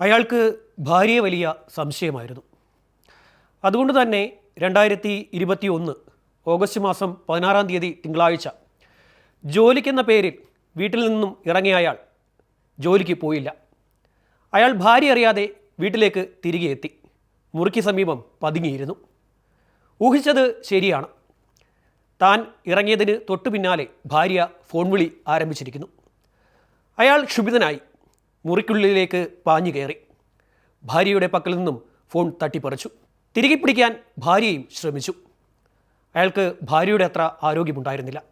അയാൾക്ക് ഭാര്യയെ വലിയ സംശയമായിരുന്നു. അതുകൊണ്ട് തന്നെ രണ്ടായിരത്തി ഇരുപത്തി ഒന്ന് ഓഗസ്റ്റ് മാസം പതിനാറാം തീയതി തിങ്കളാഴ്ച ജോലിക്കെന്ന പേരിൽ വീട്ടിൽ നിന്നും ഇറങ്ങിയ അയാൾ ജോലിക്ക് പോയില്ല. അയാൾ ഭാര്യ അറിയാതെ വീട്ടിലേക്ക് തിരികെ എത്തി. മുറിക്ക് സമീപം പതുങ്ങിയിരുന്നു. ഊഹിച്ചത് ശരിയാണ്. താൻ ഇറങ്ങിയതിന് തൊട്ടു പിന്നാലെ ഭാര്യ ഫോൺ വിളി ആരംഭിച്ചിരിക്കുന്നു. അയാൾ ക്ഷുഭിതനായി. മുറിക്കുള്ളിലേക്ക് പാഞ്ഞു കയറി. ഭാര്യയുടെ പക്കൽ നിന്നും ഫോൺ തട്ടിപ്പറിച്ചു. തിരികെ പിടിക്കാൻ ഭാര്യയും ശ്രമിച്ചു. അയാൾക്ക് ഭാര്യയുടെ അത്ര ആരോഗ്യമുണ്ടായിരുന്നില്ല.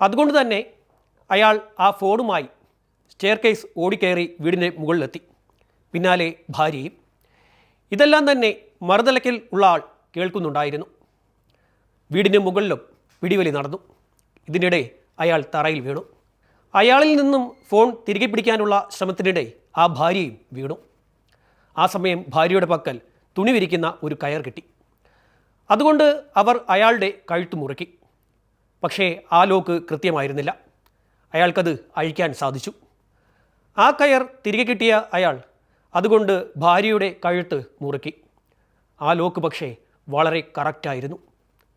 അതുകൊണ്ട് തന്നെ അയാൾ ആ ഫോണുമായി സ്റ്റെയർ കേസ് ഓടിക്കയറി വീടിന്റെ മുകളിലെത്തി. പിന്നാലെ ഭാര്യയും. ഇതെല്ലാം തന്നെ മറുതലയ്ക്കൽ ഉള്ള ആൾ കേൾക്കുന്നുണ്ടായിരുന്നു. വീടിന് മുകളിലും പിടിവലി നടന്നു. ഇതിനിടെ അയാൾ തറയിൽ വീണു. അയാളിൽ നിന്നും ഫോൺ തിരികെ പിടിക്കാനുള്ള ശ്രമത്തിനിടെ ആ ഭാര്യയും വീണു. ആ സമയം ഭാര്യയുടെ പക്കൽ തുണി വിരിക്കുന്ന ഒരു കയർ കിട്ടി. അതുകൊണ്ട് അവർ അയാളുടെ കഴുത്ത് മുറുക്കി. പക്ഷേ ആ ലോക്ക് കൃത്യമായിരുന്നില്ല. അയാൾക്കത് അഴിക്കാൻ സാധിച്ചു. ആ കയർ തിരികെ കിട്ടിയ അയാൾ അതുകൊണ്ട് ഭാര്യയുടെ കഴുത്ത് മുറുക്കി. ആ ലോക്ക് പക്ഷേ വളരെ കറക്റ്റായിരുന്നു.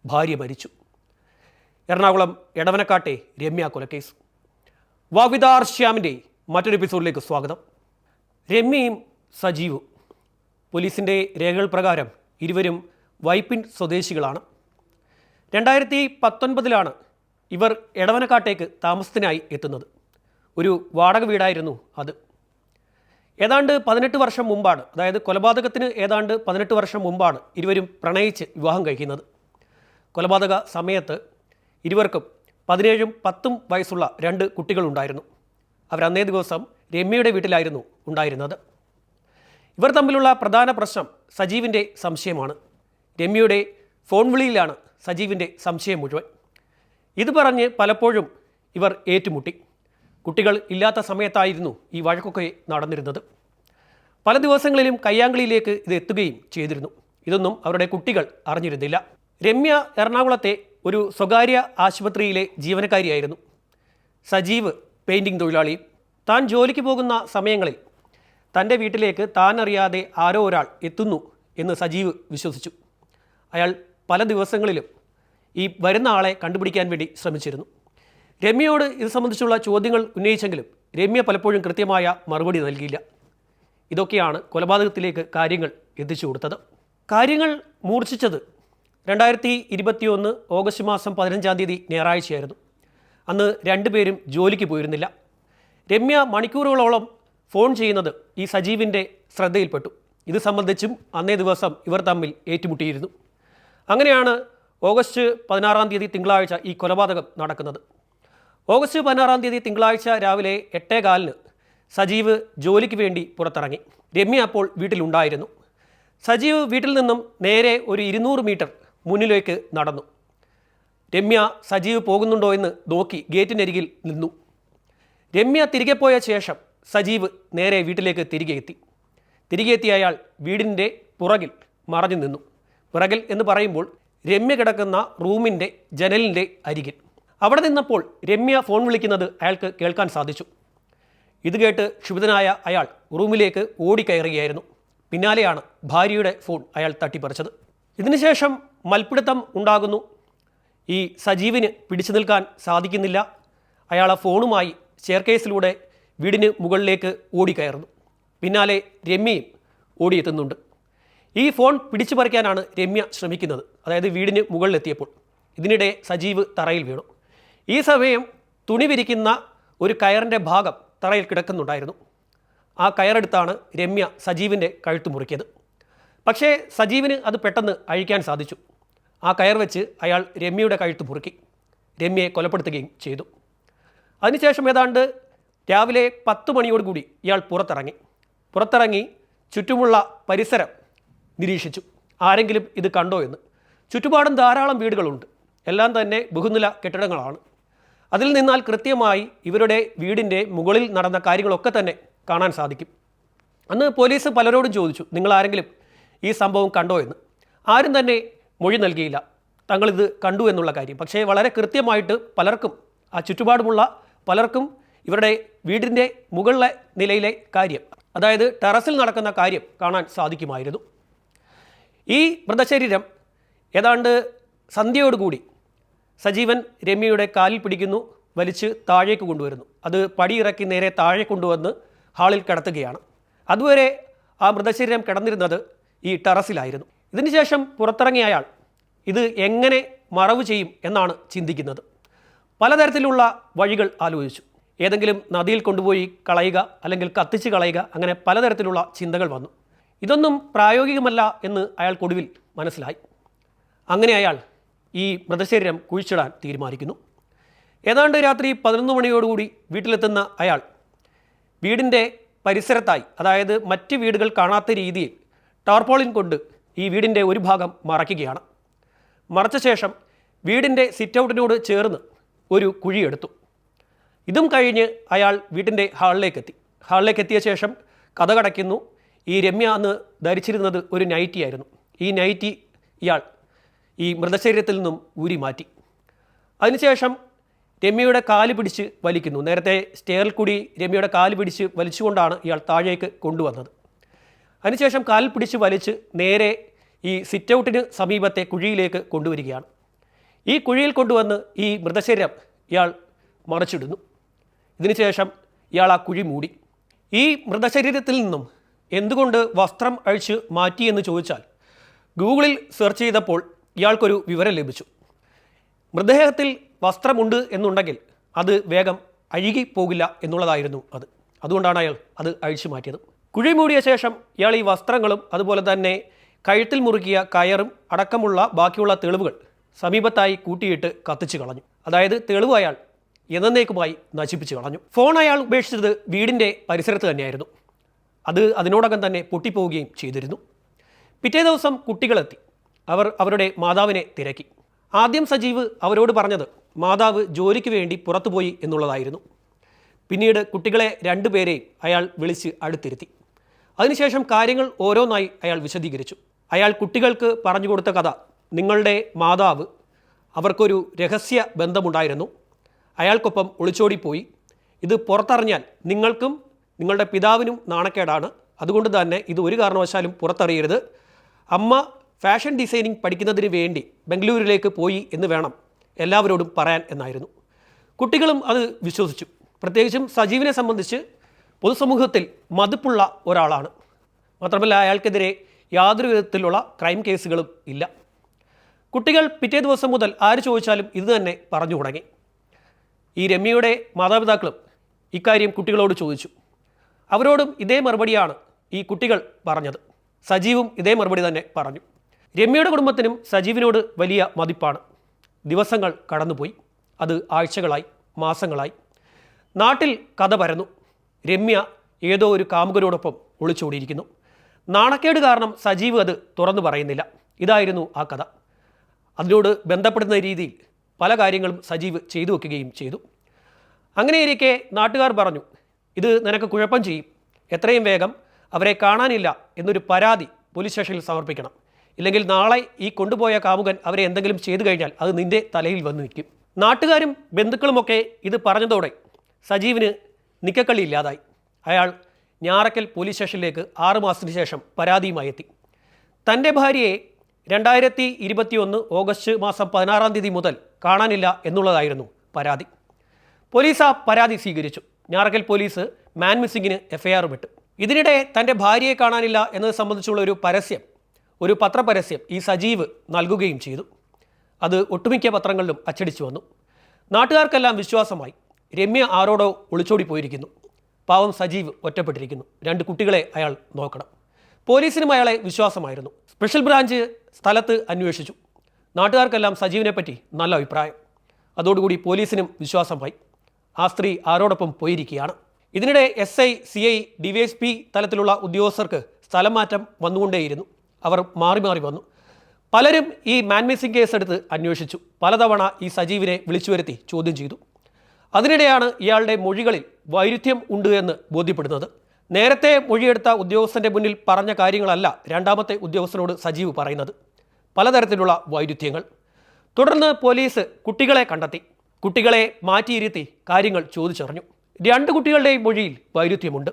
ഭാര്യ മരിച്ചു. എറണാകുളം എടവനക്കാട്ടെ രമ്യ കൊലക്കേസ്. വാവിദാർ ശ്യാമിന്റെ മറ്റൊരു എപ്പിസോഡിലേക്ക് സ്വാഗതം. രമ്യയും സജീവും. പോലീസിന്റെ രേഖകൾ പ്രകാരം ഇരുവരും വൈപ്പിൻ സ്വദേശികളാണ്. രണ്ടായിരത്തി പത്തൊൻപതിലാണ് ഇവർ എടവനക്കാട്ടേക്ക് താമസത്തിനായി എത്തുന്നത്. ഒരു വാടക വീടായിരുന്നു അത്. ഏതാണ്ട് പതിനെട്ട് വർഷം മുമ്പാണ് അതായത് കൊലപാതകത്തിന് ഏതാണ്ട് പതിനെട്ട് വർഷം മുമ്പാണ് ഇരുവരും പ്രണയിച്ച് വിവാഹം കഴിക്കുന്നത്. കൊലപാതക സമയത്ത് ഇരുവർക്കും പതിനേഴും പത്തും വയസ്സുള്ള രണ്ട് കുട്ടികളുണ്ടായിരുന്നു. അവരന്നേ ദിവസം രമ്യയുടെ വീട്ടിലായിരുന്നു ഉണ്ടായിരുന്നത്. ഇവർ തമ്മിലുള്ള പ്രധാന പ്രശ്നം സജീവിന്റെ സംശയമാണ്. രമ്യയുടെ ഫോൺ വിളിയിലാണ് സജീവിന്റെ സംശയം മുഴുവൻ. ഇത് പറഞ്ഞ് പലപ്പോഴും ഇവർ ഏറ്റുമുട്ടി. കുട്ടികൾ ഇല്ലാത്ത സമയത്തായിരുന്നു ഈ വഴക്കൊക്കെ നടന്നിരുന്നത്. പല ദിവസങ്ങളിലും കയ്യാങ്കളിയിലേക്ക് ഇത് എത്തുകയും ചെയ്തിരുന്നു. ഇതൊന്നും അവരുടെ കുട്ടികൾ അറിഞ്ഞിരുന്നില്ല. രമ്യ എറണാകുളത്തെ ഒരു സ്വകാര്യ ആശുപത്രിയിലെ ജീവനക്കാരിയായിരുന്നു. സജീവ് പെയിന്റിംഗ് തൊഴിലാളിയും താൻ ജോലിക്ക് പോകുന്ന സമയങ്ങളിൽ തന്റെ വീട്ടിലേക്ക് താൻ അറിയാതെ ആരോ ഒരാൾ എത്തുന്നു എന്ന് സജീവ് വിശ്വസിച്ചു. അയാൾ പല ദിവസങ്ങളിലും ഈ വരുന്ന ആളെ കണ്ടുപിടിക്കാൻ വേണ്ടി ശ്രമിച്ചിരുന്നു. രമ്യയോട് ഇത് സംബന്ധിച്ചുള്ള ചോദ്യങ്ങൾ ഉന്നയിച്ചെങ്കിലും രമ്യ പലപ്പോഴും കൃത്യമായ മറുപടി നൽകിയില്ല. ഇതൊക്കെയാണ് കൊലപാതകത്തിലേക്ക് കാര്യങ്ങൾ എത്തിച്ചു കൊടുത്തത്. കാര്യങ്ങൾ മൂർച്ഛിച്ചത് രണ്ടായിരത്തി ഇരുപത്തിയൊന്ന് ഓഗസ്റ്റ് മാസം പതിനഞ്ചാം തീയതി ഞായറാഴ്ചയായിരുന്നു. അന്ന് രണ്ടുപേരും ജോലിക്ക് പോയിരുന്നില്ല. രമ്യ മണിക്കൂറുകളോളം ഫോൺ ചെയ്യുന്നത് ഈ സജീവിന്റെ ശ്രദ്ധയിൽപ്പെട്ടു. ഇത് സംബന്ധിച്ചും അന്നേ ദിവസം ഇവർ തമ്മിൽ ഏറ്റുമുട്ടിയിരുന്നു. അങ്ങനെയാണ് ഓഗസ്റ്റ് പതിനാറാം തീയതി തിങ്കളാഴ്ച ഈ കൊലപാതകം നടക്കുന്നത്. ഓഗസ്റ്റ് പതിനാറാം തീയതി തിങ്കളാഴ്ച രാവിലെ എട്ടേ കാലിന് സജീവ് ജോലിക്ക് വേണ്ടി പുറത്തിറങ്ങി. രമ്യ അപ്പോൾ വീട്ടിലുണ്ടായിരുന്നു. സജീവ് വീട്ടിൽ നിന്നും നേരെ ഒരു ഇരുന്നൂറ് മീറ്റർ മുന്നിലേക്ക് നടന്നു. രമ്യ സജീവ് പോകുന്നുണ്ടോ എന്ന് നോക്കി ഗേറ്റിനരികിൽ നിന്നു. രമ്യ തിരികെ പോയ ശേഷം സജീവ് നേരെ വീട്ടിലേക്ക് തിരികെ എത്തി. തിരികെ എത്തിയ അയാൾ വീടിന്റെ പുറകിൽ മറഞ്ഞു നിന്നു. പുറകിൽ എന്ന് പറയുമ്പോൾ രമ്യ കിടക്കുന്ന റൂമിന്റെ ജനലിന്റെ അരികിൽ. അവിടെ നിന്നപ്പോൾ രമ്യ ഫോൺ വിളിക്കുന്നത് അയാൾക്ക് കേൾക്കാൻ സാധിച്ചു. ഇത് കേട്ട് ക്ഷുഭിതനായ അയാൾ റൂമിലേക്ക് ഓടിക്കയറുകയായിരുന്നു. പിന്നാലെയാണ് ഭാര്യയുടെ ഫോൺ അയാൾ തട്ടിപ്പറിച്ചത്. ഇതിനുശേഷം മൽപ്പിടുത്തം ഉണ്ടാകുന്നു. ഈ സജീവിന് പിടിച്ചു നിൽക്കാൻ സാധിക്കുന്നില്ല. അയാളെ ഫോണുമായി സ്റ്റെയർകേസിലൂടെ വീടിന് മുകളിലേക്ക് ഓടിക്കയറുന്നു. പിന്നാലെ രമ്യയും ഓടിയെത്തുന്നുണ്ട്. ഈ ഫോൺ പിടിച്ചു പറിക്കാനാണ് രമ്യ ശ്രമിക്കുന്നത്. അതായത് വീടിന് മുകളിലെത്തിയപ്പോൾ. ഇതിനിടെ സജീവ് തറയിൽ വീണു. ഈ സമയം തുണി വിരിക്കുന്ന ഒരു കയറിന്റെ ഭാഗം തറയിൽ കിടക്കുന്നുണ്ടായിരുന്നു. ആ കയറെടുത്താണ് രമ്യ സജീവിന്റെ കഴുത്ത് മുറിക്കിയത്. പക്ഷേ സജീവിന് അത് പെട്ടെന്ന് അഴിക്കാൻ സാധിച്ചു. ആ കയർ വെച്ച് അയാൾ രമ്യയുടെ കഴുത്ത് മുറുക്കി. രമ്യയെ കൊലപ്പെടുത്തുകയും ചെയ്തു. അതിനുശേഷം ഏതാണ്ട് രാവിലെ പത്ത് മണിയോടുകൂടി ഇയാൾ പുറത്തിറങ്ങി. പുറത്തിറങ്ങി ചുറ്റുമുള്ള പരിസരം നിരീക്ഷിച്ചു. ആരെങ്കിലും ഇത് കണ്ടോ എന്ന്. ചുറ്റുപാടും ധാരാളം വീടുകളുണ്ട്. എല്ലാം തന്നെ ബഹുനില കെട്ടിടങ്ങളാണ്. അതിൽ നിന്നാൽ കൃത്യമായി ഇവരുടെ വീടിന്റെ മുകളിൽ നടന്ന കാര്യങ്ങളൊക്കെ തന്നെ കാണാൻ സാധിക്കും. അന്ന് പോലീസ് പലരോടും ചോദിച്ചു നിങ്ങൾ ആരെങ്കിലും ഈ സംഭവം കണ്ടോ എന്ന്? ആരും തന്നെ മൊഴി നൽകിയില്ല. തങ്ങളിത് കണ്ടു എന്നുള്ള കാര്യം. പക്ഷേ വളരെ കൃത്യമായിട്ട് പലർക്കും ആ ചുറ്റുപാടുമുള്ള പലർക്കും ഇവരുടെ വീടിന്റെ മുകളിലെ നിലയിലെ കാര്യം അതായത് ടെറസിൽ നടക്കുന്ന കാര്യം കാണാൻ സാധിക്കുമായിരുന്നു. ഈ മൃതശരീരം ഏതാണ്ട് സന്ധ്യയോടുകൂടി സജീവൻ രമ്യയുടെ കാലിൽ പിടിക്കുന്നു വലിച്ച് താഴേക്ക് കൊണ്ടുവരുന്നു. അത് പടിയിറക്കി നേരെ താഴെ കൊണ്ടുവന്ന് ഹാളിൽ കിടത്തുകയാണ്. അതുവരെ ആ മൃതശരീരം കിടന്നിരുന്നത് ഈ ടെറസിലായിരുന്നു. ഇതിനുശേഷം പുറത്തിറങ്ങിയ അയാൾ ഇത് എങ്ങനെ മറവ് ചെയ്യും? എന്നാണ് ചിന്തിക്കുന്നത്. പലതരത്തിലുള്ള വഴികൾ ആലോചിച്ചു. ഏതെങ്കിലും നദിയിൽ കൊണ്ടുപോയി കളയുക അല്ലെങ്കിൽ കത്തിച്ച് കളയുക അങ്ങനെ പലതരത്തിലുള്ള ചിന്തകൾ വന്നു. ഇതൊന്നും പ്രായോഗികമല്ല എന്ന് അയാൾക്കൊടുവിൽ മനസ്സിലായി. അങ്ങനെ അയാൾ ഈ മൃതശരീരം കുഴിച്ചിടാൻ തീരുമാനിക്കുന്നു. ഏതാണ്ട് രാത്രി പതിനൊന്ന് മണിയോടുകൂടി വീട്ടിലെത്തുന്ന അയാൾ വീടിന്റെ പരിസരത്തായി അതായത് മറ്റ് വീടുകൾ കാണാത്ത രീതിയിൽ ടാർപോളിൻ കൊണ്ട് ഈ വീടിന്റെ ഒരു ഭാഗം മറയ്ക്കുകയാണ്. മറച്ച ശേഷം വീടിന്റെ സിറ്റൗട്ടിനോട് ചേർന്ന് ഒരു കുഴിയെടുത്തു ഇതും കഴിഞ്ഞ് അയാൾ വീട്ടിന്റെ ഹാളിലേക്കെത്തി. ഹാളിലേക്കെത്തിയ ശേഷം കഥ കടയ്ക്കുന്നു ഈ രമ്യ അന്ന് ധരിച്ചിരുന്നത് ഒരു നൈറ്റി ആയിരുന്നു. ഈ നൈറ്റി ഇയാൾ ഈ മൃതശരീരത്തിൽ നിന്നും ഊരി മാറ്റി. അതിനുശേഷം രമ്യയുടെ കാൽ പിടിച്ച് വലിക്കുന്നു. നേരത്തെ സ്റ്റെയറിൽ കൂടി രമ്യയുടെ കാൽ പിടിച്ച് വലിച്ചുകൊണ്ടാണ് ഇയാൾ താഴേക്ക് കൊണ്ടുവന്നത്. അതിനുശേഷം കാൽ പിടിച്ച് വലിച്ച് നേരെ ഈ സിറ്റൗട്ടിന് സമീപത്തെ കുഴിയിലേക്ക് കൊണ്ടുവരികയാണ്. ഈ കുഴിയിൽ കൊണ്ടുവന്ന് ഈ മൃതശരീരം ഇയാൾ മറച്ചിടുന്നു. ഇതിനുശേഷം ഇയാൾ ആ കുഴി മൂടി. ഈ മൃതശരീരത്തിൽ നിന്നും എന്തുകൊണ്ട് വസ്ത്രം അഴിച്ച് മാറ്റി എന്ന് ചോദിച്ചാൽ ഗൂഗിളിൽ സെർച്ച് ചെയ്തപ്പോൾ ഇയാൾക്കൊരു വിവരം ലഭിച്ചു. മൃതദേഹത്തിൽ വസ്ത്രമുണ്ട് എന്നുണ്ടെങ്കിൽ അത് വേഗം അഴുകി പോകില്ല എന്നുള്ളതായിരുന്നു അത്. അതുകൊണ്ടാണ് അയാൾ അത് അഴിച്ചു മാറ്റിയത്. കുഴി മൂടിയ ശേഷം ഇയാൾ ഈ വസ്ത്രങ്ങളും അതുപോലെ തന്നെ കഴുത്തിൽ മുറുക്കിയ കയറും അടക്കമുള്ള ബാക്കിയുള്ള തെളിവുകൾ സമീപത്തായി കൂട്ടിയിട്ട് കത്തിച്ചു കളഞ്ഞു. അതായത് തെളിവ് അയാൾ എന്നേക്കുമായി നശിപ്പിച്ചു കളഞ്ഞു. ഫോൺ അയാൾ ഉപേക്ഷിച്ചത് വീടിന്റെ പരിസരത്ത് തന്നെയായിരുന്നു. അത് അതിനോടകം തന്നെ പൊട്ടിപ്പോവുകയും ചെയ്തിരുന്നു. പിറ്റേ ദിവസം കുട്ടികളെത്തി. അവർ അവരുടെ മാതാവിനെ തിരക്കി. ആദ്യം സജീവ് അവരോട് പറഞ്ഞത് മാതാവ് ജോലിക്ക് വേണ്ടി പുറത്തുപോയി എന്നുള്ളതായിരുന്നു. പിന്നീട് കുട്ടികളെ രണ്ടുപേരെയും അയാൾ വിളിച്ച് അടുത്തിരുത്തി. അതിനുശേഷം കാര്യങ്ങൾ ഓരോന്നായി അയാൾ വിശദീകരിച്ചു. അയാൾ കുട്ടികൾക്ക് പറഞ്ഞു കൊടുത്ത കഥ നിങ്ങളുടെ മാതാവ് അവർക്കൊരു രഹസ്യ ബന്ധമുണ്ടായിരുന്നു. അയാൾക്കൊപ്പം ഒളിച്ചോടിപ്പോയി. ഇത് പുറത്തറിഞ്ഞാൽ നിങ്ങൾക്കും നിങ്ങളുടെ പിതാവിനും നാണക്കേടാണ്. അതുകൊണ്ട് തന്നെ ഇത് ഒരു കാരണവശാലും പുറത്തറിയരുത്. അമ്മ ഫാഷൻ ഡിസൈനിങ് പഠിക്കുന്നതിന് വേണ്ടി ബംഗളൂരുവിലേക്ക് പോയി എന്ന് വേണം എല്ലാവരോടും പറയാൻ എന്നായിരുന്നു. കുട്ടികളും അത് വിശ്വസിച്ചു. പ്രത്യേകിച്ചും സജീവിനെ സംബന്ധിച്ച് പൊതുസമൂഹത്തിൽ മതിപ്പുള്ള ഒരാളാണ്. മാത്രമല്ല അയാൾക്കെതിരെ യാതൊരു വിധത്തിലുള്ള ക്രൈം കേസുകളും ഇല്ല. കുട്ടികൾ പിറ്റേ ദിവസം മുതൽ ആര് ചോദിച്ചാലും ഇത് തന്നെ പറഞ്ഞു തുടങ്ങി. ഈ രമ്യയുടെ മാതാപിതാക്കളും ഇക്കാര്യം കുട്ടികളോട് ചോദിച്ചു. അവരോടും ഇതേ മറുപടിയാണ് ഈ കുട്ടികൾ പറഞ്ഞത്. സജീവും ഇതേ മറുപടി തന്നെ പറഞ്ഞു. രമ്യയുടെ കുടുംബത്തിനും സജീവിനോട് വലിയ മതിപ്പാണ്. ദിവസങ്ങൾ കടന്നുപോയി. അത് ആഴ്ചകളായി മാസങ്ങളായി. നാട്ടിൽ കഥ പരന്നു. രമ്യ ഏതോ ഒരു കാമുകനോടൊപ്പം ഒളിച്ചോടിയിരിക്കുന്നു. നാണക്കേട് കാരണം സജീവ് അത് തുറന്നു പറയുന്നില്ല. ഇതായിരുന്നു ആ കഥ. അതിനോട് ബന്ധപ്പെടുന്ന രീതിയിൽ പല കാര്യങ്ങളും സജീവ് ചെയ്തു വെക്കുകയും ചെയ്തു. അങ്ങനെയിരിക്കെ നാട്ടുകാർ പറഞ്ഞു ഇത് നിനക്ക് കുഴപ്പം ചെയ്യും. എത്രയും വേഗം അവരെ കാണാനില്ല എന്നൊരു പരാതി പോലീസ് സ്റ്റേഷനിൽ സമർപ്പിക്കണം. ഇല്ലെങ്കിൽ നാളെ ഈ കൊണ്ടുപോയ കാമുകൻ അവരെ എന്തെങ്കിലും ചെയ്തു കഴിഞ്ഞാൽ അത് നിന്റെ തലയിൽ വന്ന് നിൽക്കും. നാട്ടുകാരും ബന്ധുക്കളുമൊക്കെ ഇത് പറഞ്ഞതോടെ സജീവിന് നിക്കക്കള്ളി ഇല്ലാതായി. അയാൾ ഞാറക്കൽ പോലീസ് സ്റ്റേഷനിലേക്ക് ആറുമാസത്തിന് ശേഷം പരാതിയുമായി എത്തി. തന്റെ ഭാര്യയെ രണ്ടായിരത്തി ഇരുപത്തിയൊന്ന് ഓഗസ്റ്റ് മാസം പതിനാറാം തീയതി മുതൽ കാണാനില്ല എന്നുള്ളതായിരുന്നു പരാതി. പോലീസ് ആ പരാതി സ്വീകരിച്ചു. ഞാറക്കൽ പോലീസ് മാൻ മിസ്സിങ്ങിന് എഫ്ഐആർ വിട്ടു. ഇതിനിടെ തന്റെ ഭാര്യയെ കാണാനില്ല എന്നത് സംബന്ധിച്ചുള്ള ഒരു പരസ്യം ഒരു പത്രപരസ്യം ഈ സജീവ് നൽകുകയും ചെയ്തു. അത് ഒട്ടുമിക്ക പത്രങ്ങളിലും അച്ചടിച്ചു വന്നു. നാട്ടുകാർക്കെല്ലാം വിശ്വാസമായി. രമ്യ ആരോടോ ഒളിച്ചോടി പോയിരിക്കുന്നു. പാവം സജീവ് ഒറ്റപ്പെട്ടിരിക്കുന്നു. രണ്ട് കുട്ടികളെ അയാൾ നോക്കണം. പോലീസിനും അയാളെ വിശ്വാസമായിരുന്നു. സ്പെഷ്യൽ ബ്രാഞ്ച് സ്ഥലത്ത് അന്വേഷിച്ചു. നാട്ടുകാർക്കെല്ലാം സജീവിനെ പറ്റി നല്ല അഭിപ്രായം. അതോടുകൂടി പോലീസിനും വിശ്വാസമായി ആ സ്ത്രീ ആരോടൊപ്പം പോയിരിക്കുകയാണ്. ഇതിനിടെ S I C I D V S P തലത്തിലുള്ള ഉദ്യോഗസ്ഥർക്ക് സ്ഥലം മാറ്റം വന്നുകൊണ്ടേയിരുന്നു. അവർ മാറി മാറി വന്നു. പലരും ഈ മാൻമിസിംഗ് കേസ് എടുത്ത് അന്വേഷിച്ചു. പലതവണ ഈ സജീവിനെ വിളിച്ചു വരുത്തി ചോദ്യം ചെയ്തു. അതിനിടെയാണ് ഇയാളുടെ മൊഴികളിൽ വൈരുദ്ധ്യം ഉണ്ട് എന്ന് ബോധ്യപ്പെടുന്നത്. നേരത്തെ മൊഴിയെടുത്ത ഉദ്യോഗസ്ഥന്റെ മുന്നിൽ പറഞ്ഞ കാര്യങ്ങളല്ല രണ്ടാമത്തെ ഉദ്യോഗസ്ഥനോട് സജീവ് പറയുന്നത്. പലതരത്തിലുള്ള വൈരുദ്ധ്യങ്ങൾ. തുടർന്ന് പോലീസ് കുട്ടികളെ കണ്ടെത്തി. കുട്ടികളെ മാറ്റിയിരുത്തി കാര്യങ്ങൾ ചോദിച്ചറിഞ്ഞു. രണ്ട് കുട്ടികളുടെയും മൊഴിയിൽ വൈരുദ്ധ്യമുണ്ട്.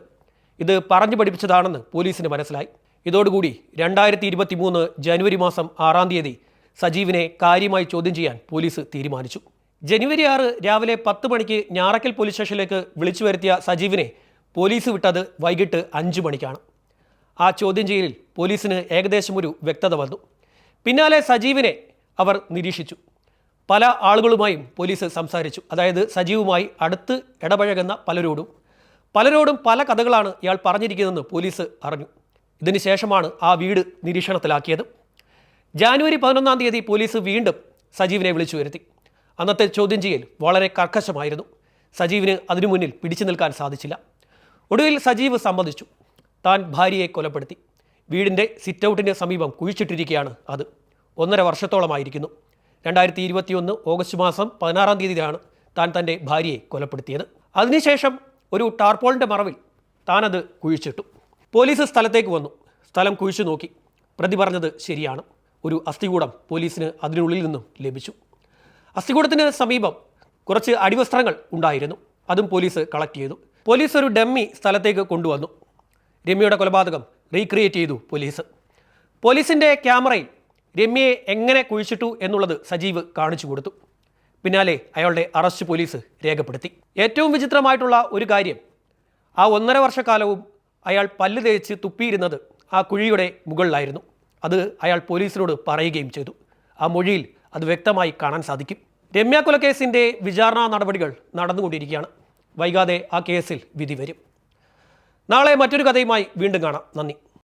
ഇത് പറഞ്ഞു പഠിപ്പിച്ചതാണെന്ന് പോലീസിന് മനസ്സിലായി. ഇതോടുകൂടി രണ്ടായിരത്തി ഇരുപത്തി മൂന്ന് ജനുവരി മാസം ആറാം തീയതി സജീവിനെ കാര്യമായി ചോദ്യം ചെയ്യാൻ പോലീസ് തീരുമാനിച്ചു. ജനുവരി ആറ് രാവിലെ പത്ത് മണിക്ക് ഞാറക്കൽ പോലീസ് സ്റ്റേഷനിലേക്ക് വിളിച്ചു വരുത്തിയ സജീവിനെ പോലീസ് വിട്ടത് വൈകിട്ട് അഞ്ച് മണിക്കാണ്. ആ ചോദ്യം ചെയ്യലിൽ പോലീസിന് ഏകദേശം ഒരു വ്യക്തത വന്നു. പിന്നാലെ സജീവിനെ അവർ നിരീക്ഷിച്ചു. പല ആളുകളുമായും പോലീസ് സംസാരിച്ചു. അതായത് സജീവുമായി അടുത്ത് ഇടപഴകുന്ന പലരോടും. പലരോടും പല കഥകളാണ് ഇയാൾ പറഞ്ഞിരിക്കുന്നതെന്ന് പോലീസ് അറിഞ്ഞു. ഇതിന് ശേഷമാണ് ആ വീട് നിരീക്ഷണത്തിലാക്കിയത്. ജാനുവരി പതിനൊന്നാം തീയതി പോലീസ് വീണ്ടും സജീവിനെ വിളിച്ചു വരുത്തി. അന്നത്തെ ചോദ്യം ചെയ്യൽ വളരെ കർക്കശമായിരുന്നു. സജീവിന് അതിനു മുന്നിൽ പിടിച്ചു നിൽക്കാൻ സാധിച്ചില്ല. ഒടുവിൽ സജീവ് സമ്മതിച്ചു. താൻ ഭാര്യയെ കൊലപ്പെടുത്തി. വീടിന്റെ സിറ്റൗട്ടിന്റെ സമീപം കുഴിച്ചിട്ടിരിക്കുകയാണ് അത്. ഒന്നര വർഷത്തോളമായിരിക്കുന്നു. രണ്ടായിരത്തി ഇരുപത്തിയൊന്ന് ഓഗസ്റ്റ് മാസം പതിനാറാം തീയതിയിലാണ് താൻ തന്റെ ഭാര്യയെ കൊലപ്പെടുത്തിയത്. അതിനുശേഷം ഒരു ടാർപോളിന്റെ മറവിൽ താനത് കുഴിച്ചിട്ടു. പോലീസ് സ്ഥലത്തേക്ക് വന്നു. സ്ഥലം കുഴിച്ചു നോക്കി. പ്രതി പറഞ്ഞത് ശരിയാണ്. ഒരു അസ്ഥികൂടം പോലീസിന് അതിനുള്ളിൽ നിന്നും ലഭിച്ചു. അസ്ഥികൂടത്തിന് സമീപം കുറച്ച് അടിവസ്ത്രങ്ങൾ ഉണ്ടായിരുന്നു. അതും പോലീസ് കളക്ട് ചെയ്തു. പോലീസ് ഒരു ഡമ്മി സ്ഥലത്തേക്ക് കൊണ്ടുവന്നു. രമ്യയുടെ കൊലപാതകം റീക്രിയേറ്റ് ചെയ്തു പോലീസ്. പോലീസിന്റെ ക്യാമറയിൽ രമ്യയെ എങ്ങനെ കുഴിച്ചിട്ടു എന്നുള്ളത് സജീവ് കാണിച്ചു കൊടുത്തു. പിന്നാലെ അയാളുടെ അറസ്റ്റ് പോലീസ് രേഖപ്പെടുത്തി. ഏറ്റവും വിചിത്രമായിട്ടുള്ള ഒരു കാര്യം ആ ഒന്നര വർഷക്കാലവും അയാൾ പല്ല് തേച്ച് തുപ്പിയിരുന്നത് ആ കുഴിയുടെ മുകളിലായിരുന്നു. അത് അയാൾ പോലീസിനോട് പറയുകയും ചെയ്തു. ആ മൊഴിയിൽ അത് വ്യക്തമായി കാണാൻ സാധിക്കും. രമ്യ കൊലക്കേസിന്റെ വിചാരണ നടപടികൾ നടന്നുകൊണ്ടിരിക്കുകയാണ്. വൈകാതെ ആ കേസിൽ വിധി വരും. നാളെ മറ്റൊരു കഥയുമായി വീണ്ടും കാണാം. നന്ദി.